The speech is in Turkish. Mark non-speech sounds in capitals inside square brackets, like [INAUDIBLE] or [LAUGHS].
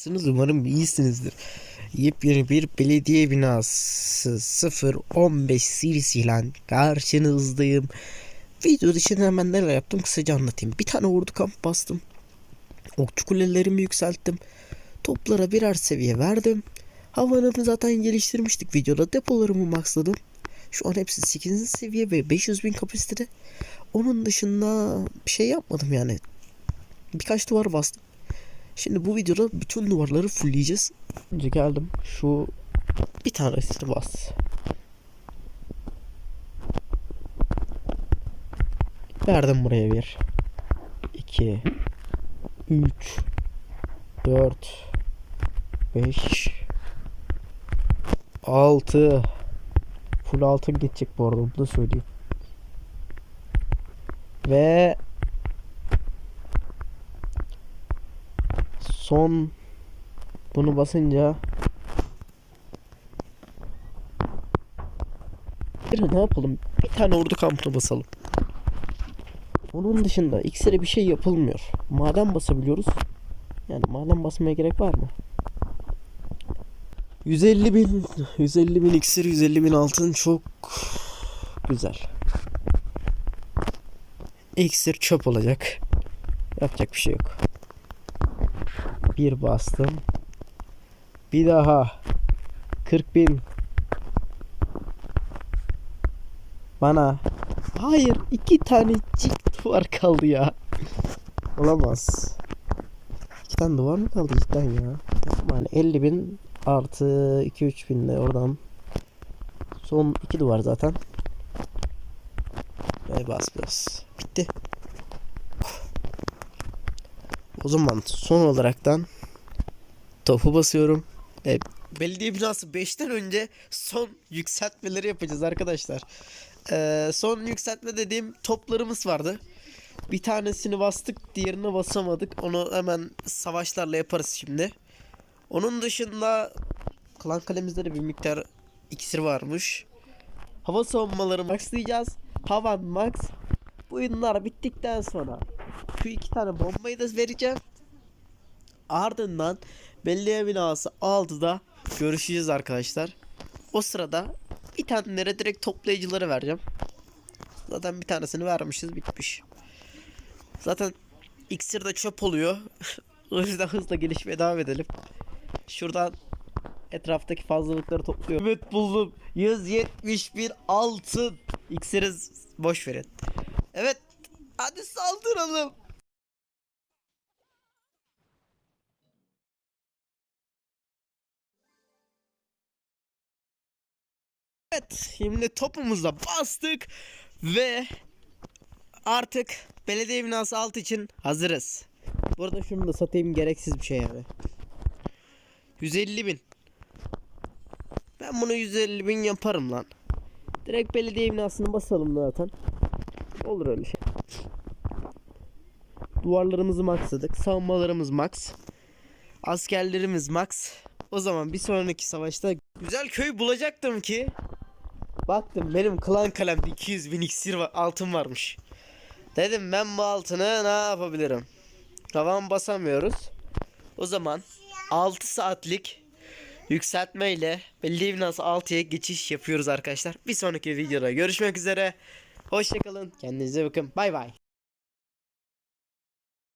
Nasılsınız? Umarım iyisinizdir. Yepyeni bir belediye binası 015 serisiyle karşınızdayım. Video dışında hemen neler yaptım kısaca anlatayım. Bir tane ordu kamp bastım. Okçu kulelerimi yükselttim. Toplara birer seviye verdim. Havanımı zaten geliştirmiştik videoda. Depolarımı maxladım. Şu an hepsi 8. seviye ve 500 bin kapasitede. Onun dışında bir şey yapmadım yani. Birkaç duvar bastım. Şimdi bu videoda bütün duvarları fullleyeceğiz. Önce geldim şu bir tanesini bas. Verdim buraya bir. 2 3 4 5 6 Full altın geçecek bu arada onu da söyleyeyim. Ve son bunu basınca bir ne yapalım? Bir tane ordu kampına basalım. Onun dışında iksire bir şey yapılmıyor. Maden basabiliyoruz. Yani maden basmaya gerek var mı? 150 bin 150 bin iksir 150 bin altın çok güzel. İksir çöp olacak. Yapacak bir şey yok. Bir bastım. Bir daha. 40 bin. Bana. Hayır. iki tane çift duvar kaldı ya. Olamaz. İki tane duvar mı kaldı cidden ya? Yani 50 bin artı 2-3 bin de oradan. Son iki duvar zaten. Ve bas bas. Bitti. O zaman son olaraktan topu basıyorum. E, belediye binası 5'ten önce son yükseltmeleri yapacağız arkadaşlar. E, son yükseltme dediğim toplarımız vardı. Bir tanesini bastık, diğerini basamadık. Onu hemen savaşlarla yaparız şimdi. Onun dışında klan kalemizde de bir miktar iksir varmış. Hava savunmaları maxlayacağız. Havan max. Bu oyunlar bittikten sonra şu iki tane bombayı da vereceğim. Ardından belediye binası 6'da görüşeceğiz arkadaşlar. O sırada bir tanelere direkt toplayıcıları vereceğim. Zaten bir tanesini vermişiz bitmiş. Zaten iksir de çöp oluyor. [LAUGHS] o yüzden hızla gelişmeye devam edelim. Şuradan etraftaki fazlalıkları topluyorum. Evet buldum. 171 altın. İksiri boş verin. Evet. Hadi saldıralım. Evet. Şimdi topumuza bastık. Ve artık belediye binası alt için hazırız. Burada şunu da satayım gereksiz bir şey yani. 150 bin. Ben bunu 150 bin yaparım lan. Direkt belediye binasını basalım zaten. Olur öyle şey. Duvarlarımızı maxladık. Savunmalarımız max. Askerlerimiz max. O zaman bir sonraki savaşta güzel köy bulacaktım ki. Baktım benim klan kalemde 200 bin iksir var, altın varmış. Dedim ben bu altını ne yapabilirim? Tavan basamıyoruz. O zaman 6 saatlik yükseltme ile binası 6'ya geçiş yapıyoruz arkadaşlar. Bir sonraki videoda görüşmek üzere. Hoşçakalın. Kendinize bakın. Bay bay.